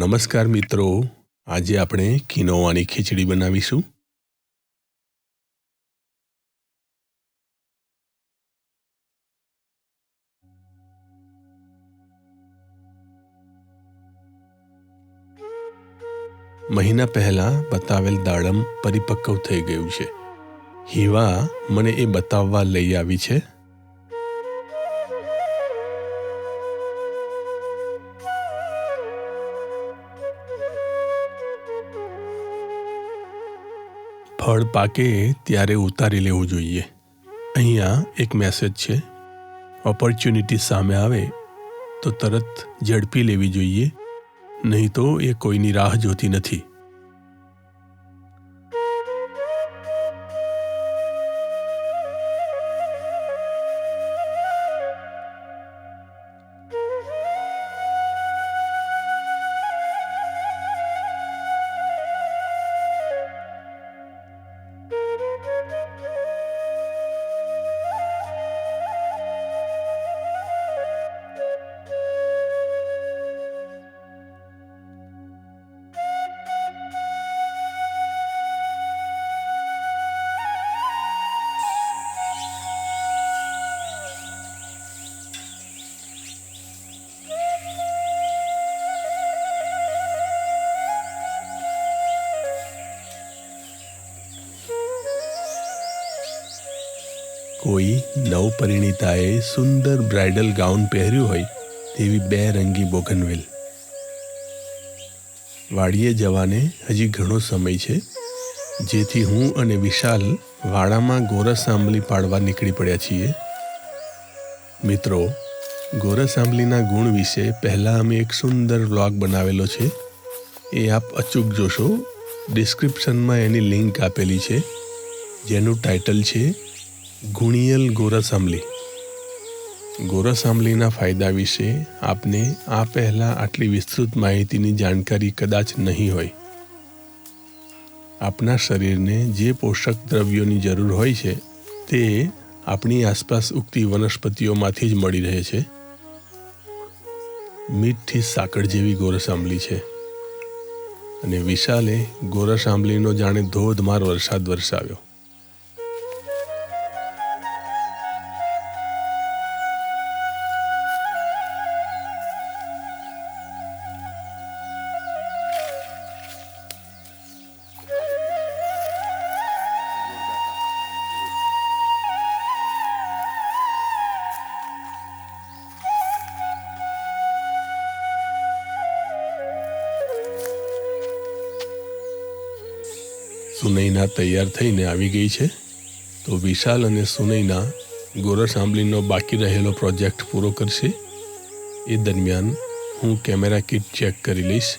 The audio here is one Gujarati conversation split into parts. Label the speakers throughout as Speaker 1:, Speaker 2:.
Speaker 1: નમસ્કાર મિત્રો. આજે આપણે કિનોવાની ખીચડી બનાવીશું. મહિના પહેલા બતાવેલ દાડમ પરિપક્વ થઈ ગયું છે. હિવા મને એ બતાવવા લઈ આવી છે. ફળ પાકે ત્યારે ઉતારી લેવું જોઈએ. અહીંયા એક મેસેજ છે. ઓપોર્ચ્યુનિટી સામે આવે તો તરત ઝડપી લેવી જોઈએ. નહીં તો એ કોઈની રાહ જોતી નથી. કોઈ નવપરિણીતાએ સુંદર બ્રાઇડલ ગાઉન પહેર્યું હોય તેવી બે રંગી બોગનવેલ. વાડીએ જવાને હજી ઘણો સમય છે, જેથી હું અને વિશાલ વાડામાં ગોરસ આંબલી પાડવા નીકળી પડ્યા છીએ. મિત્રો ગોરસ આંબલીના ગુણ વિશે પહેલાં અમે એક સુંદર વ્લોગ બનાવેલો છે. એ આપ અચૂક જોશો. ડિસ્ક્રિપ્શનમાં એની લિંક આપેલી છે, જેનું ટાઇટલ છે ગુણિયલ ગોરસ આંબલી ગોરસ આંબલીના ફાયદા વિશે આપને આ પહેલાં આટલી વિસ્તૃત માહિતીની જાણકારી કદાચ નહીં હોય. આપના શરીરને જે પોષક દ્રવ્યોની જરૂર હોય છે, તે આપણી આસપાસ ઉગતી વનસ્પતિઓમાંથી જ મળી રહે છે. મીઠી સાકર જેવી ગોરસ આંબલી છે. અને વિશાલે ગોરસ આંબલીનો જાણે ધોધમાર વરસાદ વરસાવ્યો. સુનૈના તૈયાર થઈને આવી ગઈ છે. તો વિશાલ અને સુનૈના ગોરસ આંબલીનો બાકી રહેલો પ્રોજેક્ટ પૂરો કરશે. એ દરમિયાન હું કેમેરા કિટ ચેક કરી લઈશ.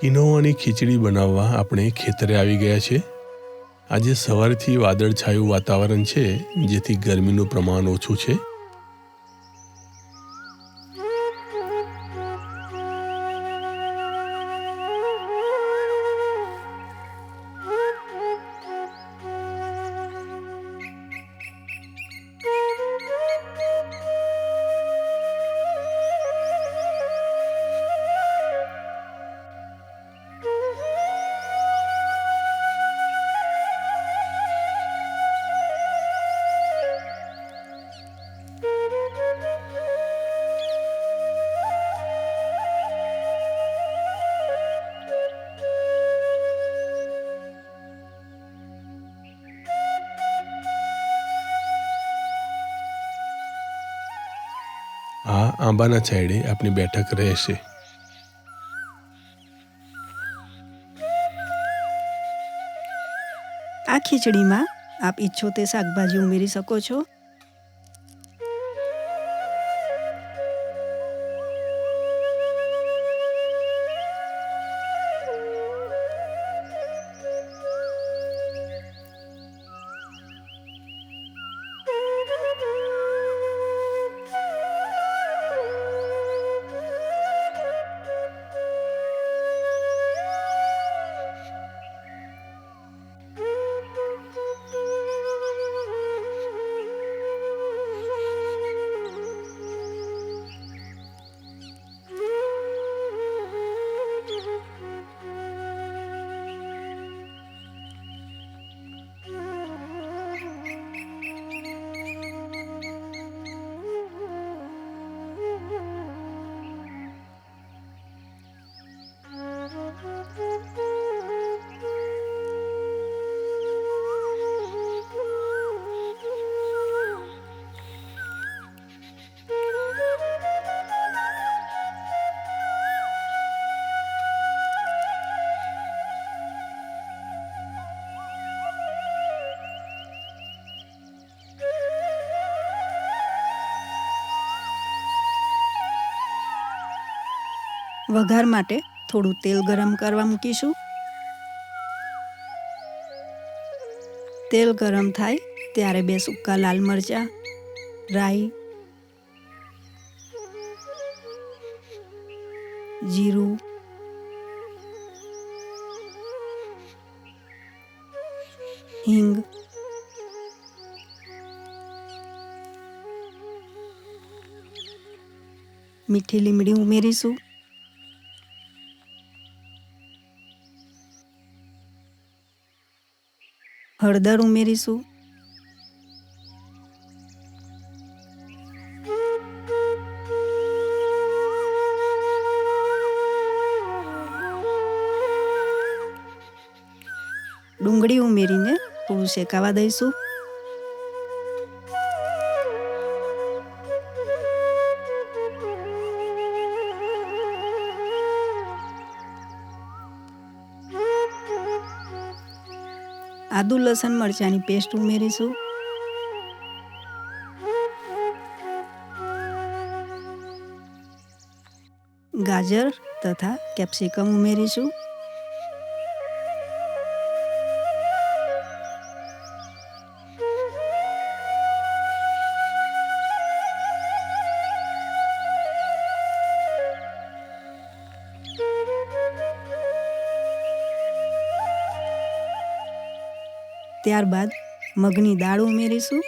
Speaker 1: કિનોવાની ખીચડી બનાવવા આપણે ખેતરે આવી ગયા છે. આજે સવારથી વાદળછાયું વાતાવરણ છે, જેથી ગરમીનું પ્રમાણ ઓછું છે. આ આંબાના છાંયડે આપની બેઠક રહેશે.
Speaker 2: આ ખીચડીમાં આપ ઈચ્છો તે શાકભાજી ઉમેરી શકો છો? વઘાર માટે થોડું તેલ ગરમ કરવા મૂકીશું. તેલ ગરમ થાય ત્યારે બે સૂકા લાલ મરચાં, રાઈ, જીરું, હિંગ, મીઠી લીમડી ઉમેરીશું. હળદર ઉમેરીશું. ડુંગળી ઉમેરીને થોડું શેકાવા દઈશું. આદુ લસણ મરચાંની પેસ્ટ ઉમેરીશું ગાજર તથા કેપ્સિકમ ઉમેરીશું ત્યારબાદ મગની દાળ ઉમેરીશું.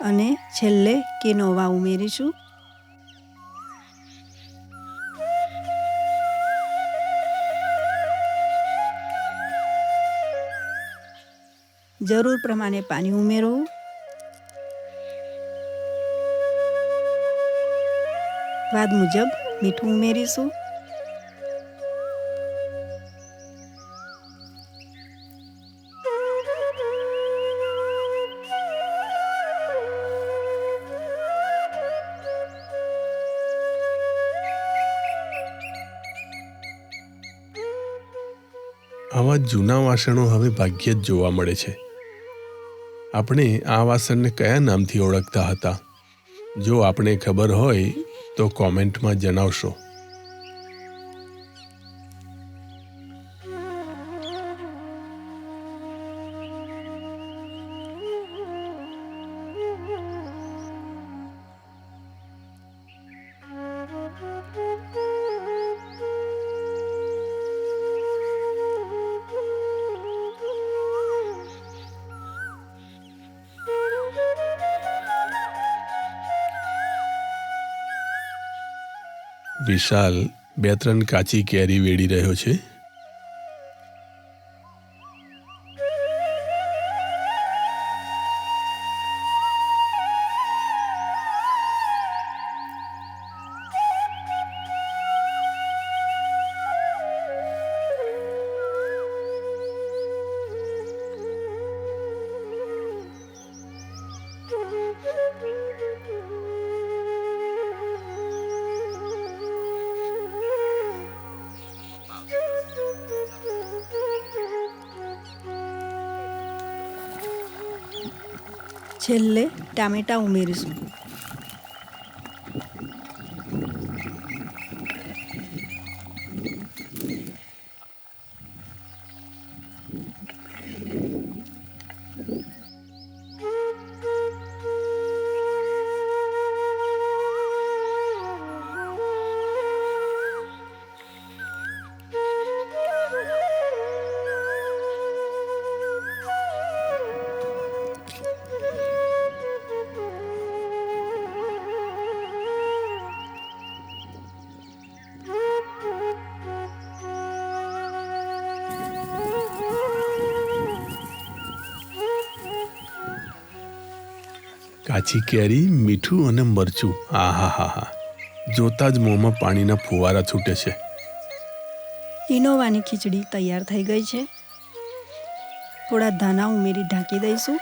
Speaker 2: અને છેલ્લે કિનોવા ઉમેરીશું. જરૂર પ્રમાણે પાણી ઉમેરવું. સ્વાદ મુજબ મીઠું ઉમેરીશું.
Speaker 1: આવા જૂના વાસણો હવે ભાગ્યે જ જોવા મળે છે. આપણે આ વાસણને કયા નામથી ઓળખતા હતા? જો આપણે ખબર હોય તો કોમેન્ટમાં જણાવશો. વિશાલ બે ત્રણ કાચી કેરી વેડી રહ્યો છે.
Speaker 2: છેલ્લે ટામેટાં ઉમેરીશું
Speaker 1: કાચી કેરી મીઠું અને મરચું. આ હા હા હા જોતા જ મોંમાં પાણીના ફુવારા છૂટે છે.
Speaker 2: ઇનોવાની ખીચડી તૈયાર થઈ ગઈ છે. થોડા ધાના ઉમેરી ઢાંકી દઈશું.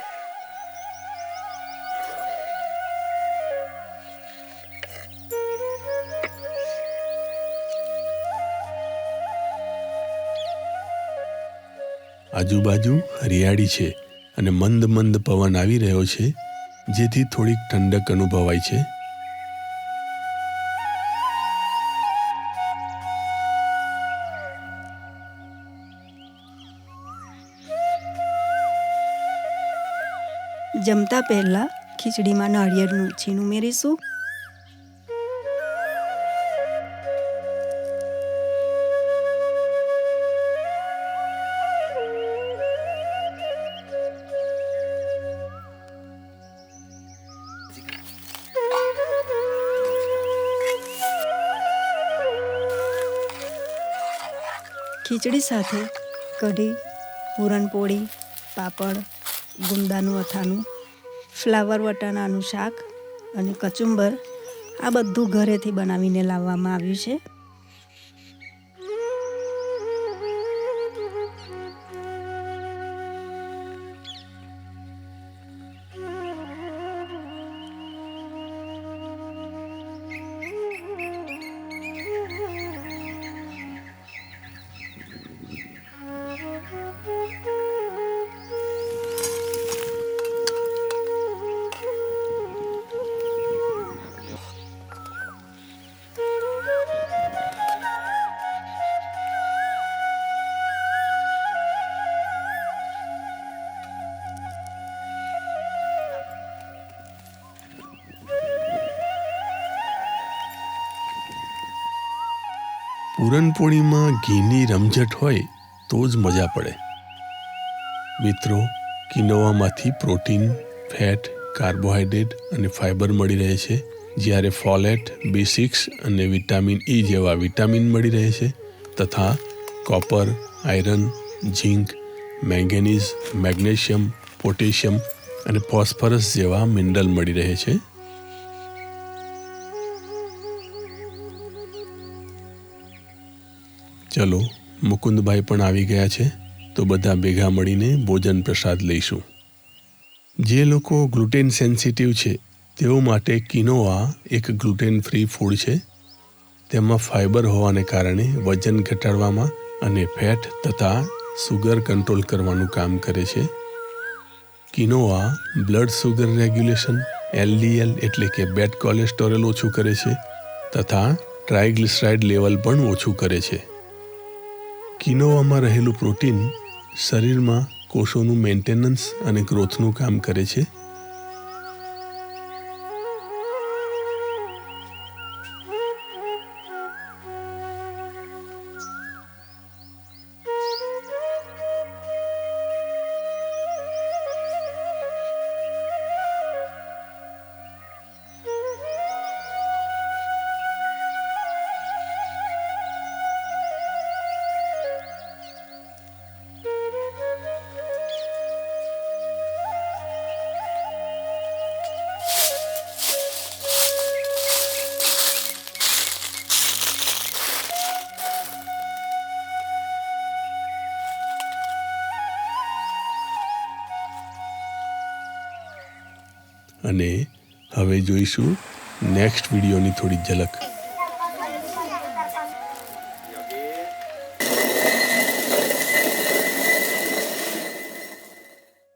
Speaker 1: આજુબાજુ હરિયાળી છે અને મંદ મંદ પવન આવી રહ્યો છે. જેથી થોડીક ઠંડક અનુભવાય છે.
Speaker 2: જમતા પહેલા ખીચડીમાં નાળિયેરનું છીણ ઉમેરીશું. ખીચડી સાથે કઢી, પૂરણપોળી, પાપડ, ગુંદાનું અથાણું, ફ્લાવર વટાણાનું શાક અને કચુંબર આ બધું ઘરેથી બનાવીને લાવવામાં આવ્યું છે.
Speaker 1: પૂરણપોળીમાં ઘીની રમઝટ હોય તો જ મજા પડે. મિત્રો, કિનોવામાંથી પ્રોટીન, ફેટ કાર્બોહાઈડ્રેટ અને ફાઇબર મળી રહે છે. જ્યારે ફોલેટ, બી સિક્સ અને વિટામિન ઈ જેવા વિટામિન મળી રહે છે તથા copper, iron, zinc, manganese, magnesium, potassium અને ફોસ્ફરસ જેવા મિનરલ મળી રહે છે. ચલો, મુકુંદભાઈ પણ આવી ગયા છે, તો બધા ભેગા મળીને ભોજન પ્રસાદ લઈશું. જે લોકો ગ્લુટેન સેન્સિટિવ છે, તેઓ માટે કિનોવા એક ગ્લુટેન ફ્રી ફૂડ છે. તેમાં ફાઇબર હોવાને કારણે વજન ઘટાડવામાં અને ફેટ તથા સુગર કંટ્રોલ કરવાનું કામ કરે છે. Quinoa blood sugar regulation, LDL એટલે કે બેડ કોલેસ્ટેરોલ ઓછું કરે છે, તથા ટ્રાયગ્લિસરાઇડ લેવલ પણ ઓછું કરે છે. કિનોવામાં રહેલું પ્રોટીન શરીરમાં કોષોનું મેન્ટેનન્સ અને ગ્રોથનું કામ કરે છે. અને હવે જોઈશું નેક્સ્ટ વિડીયોની થોડી ઝલક.